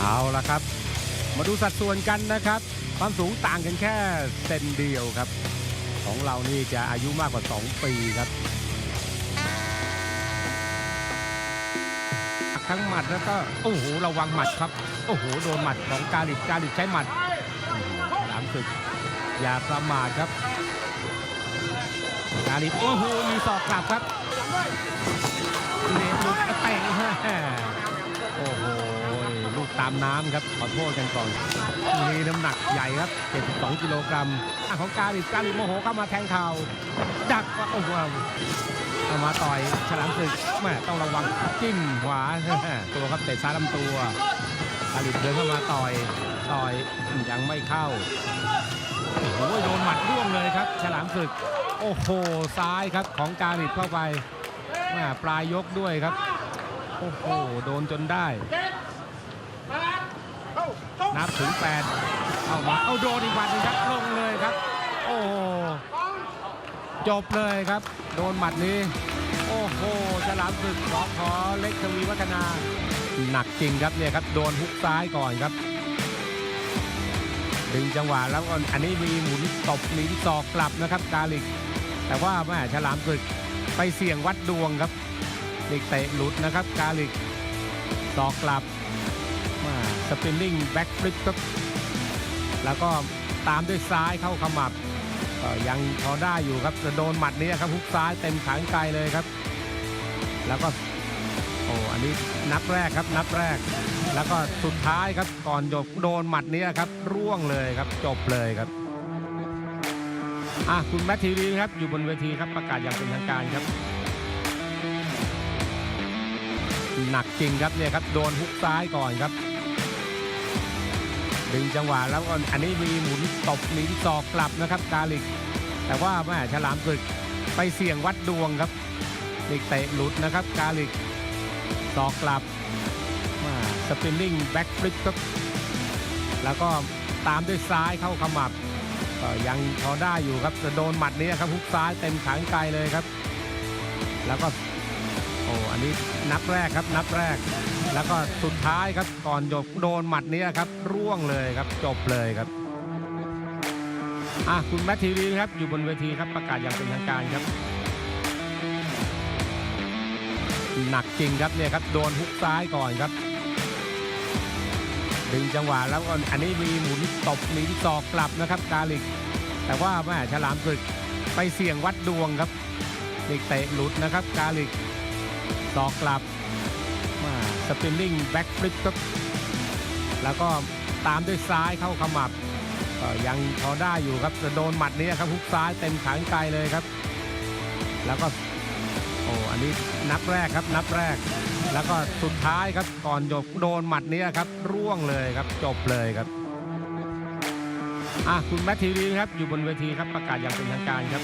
เอาละครับ มาดูสัดส่วนกันนะครับ ความสูงต่างกันแค่เซนเดียวครับ ของเรานี่จะอายุมากกว่า 2 ปีครับทั้งหมัดแล้วก็โอ้โหระวังหมัดครับ โอ้โหโดนหมัดของกาลิกกาลิกใช้หมัดหลามศึกอย่าประมาทครับกาลิกโอ้โหมีศอกกลับครับามน้ำครับ ขอโทษกันก่อนนี่น้ำหนักใหญ่ครับ 72 กิโลกรัมอะของกาลิกกาลิกโมโหเข้ามาแทงเข่าดักก็โอ้โหเอามาต่อยฉลามศึกแม่ต้องระวังจิ้มขวาตัวครับเตะซ้ายลำตัวกาลิกเดินเข้ามาต่อยต่อยยังไม่เข้าโอ้โหโดนหมัดร่วงเลยครับ ฉลามศึก โอ้โหซ้ายครับของกาลิดเข้าไปแม่ปลายยกด้วยครับ โอ้โห โดนจนได้ นับถึง8เข้ามาเอาโดนอีกวันนึงครับลงเลยครับ โอ้จบเลยครับ โดนหมัดนี้ โอ้โหฉลามศึกสอขอเล็กทวีวัฒนา หนักจริงครับเนี่ยครับโดนฮุกซ้ายก่อนครับดึงจังหวะแล้วก็อันนี้มีหมุนตบหนีศอกกลับนะครับกาลิก แต่ว่าแม่ฉลามศึกไปเสี่ยงวัดดวงครับลิกเตะหลุดนะครับ กาลิกศอกกลับ สปินนิ่งแบ็กฟลิปครับแล้วก็ตามด้วยซ้ายเข้าขมับก็ยังพอได้อยู่ครับโดนหมัดนี้ครับฮุกซ้ายเต็มขางไกลเลยครับ แล้วก็โอ้อันนี้นับแรกครับนับแรก แล้วก็สุดท้ายครับก่อนจบโดนหมัดนี้ครับ ร่วงเลยครับจบเลยครับอะคุณแมททีวีครับอยู่บนเวทีครับประกาศอย่างเป็นทางการครับ หนักจริงครับเนี่ยครับโดนฮุกซ้ายก่อนครับ ดึงจังหวะแล้วก็อันนี้มีหมุนตบหนีศอกกลับนะครับกาลิก แต่ว่าแม่ฉลามศึกไปเสี่ยงวัดดวงครับลิกเตะหลุดนะครับ กาลิกศอกกลับมาสปินนิ่งแบ็กฟลิปครับแล้วก็ตามด้วยซ้ายเข้าขมับก็ยังพอได้อยู่ครับแต่โดนหมัดนี้ครับฮุกซ้ายเต็มขางไกลเลยครับ แล้วก็โอ้อันนี้นับแรกครับนับแรก แล้วก็สุดท้ายครับก่อนจบโดนหมัดนี้ครับ ร่วงเลยครับจบเลยครับอะคุณแมททีวีครับอยู่บนเวทีครับประกาศอย่างเป็นทางการครับ หนักจริงครับเนี่ยครับโดนฮุกซ้ายก่อนครับดึงจังหวะแล้วก็อันนี้มีหมุนตบหนีศอกกลับนะครับกาลิก แต่ว่าแม่ฉลามศึกไปเสี่ยงวัดดวงครับลิกเตะหลุดนะครับ กาลิกศอกกลับ สปินนิ่งแบ็กฟลิปครับแล้วก็ตามด้วยซ้ายเข้าขมับก็ยังพอได้อยู่ครับแต่โดนหมัดนี้ครับฮุกซ้ายเต็มขางไกลเลยครับ แล้วก็โอ้อันนี้นับแรกครับนับแรก แล้วก็สุดท้ายครับก่อนจบโดนหมัดนี้ครับ ร่วงเลยครับจบเลยครับอะคุณแมททีวีครับอยู่บนเวทีครับประกาศอย่างเป็นทางการครับ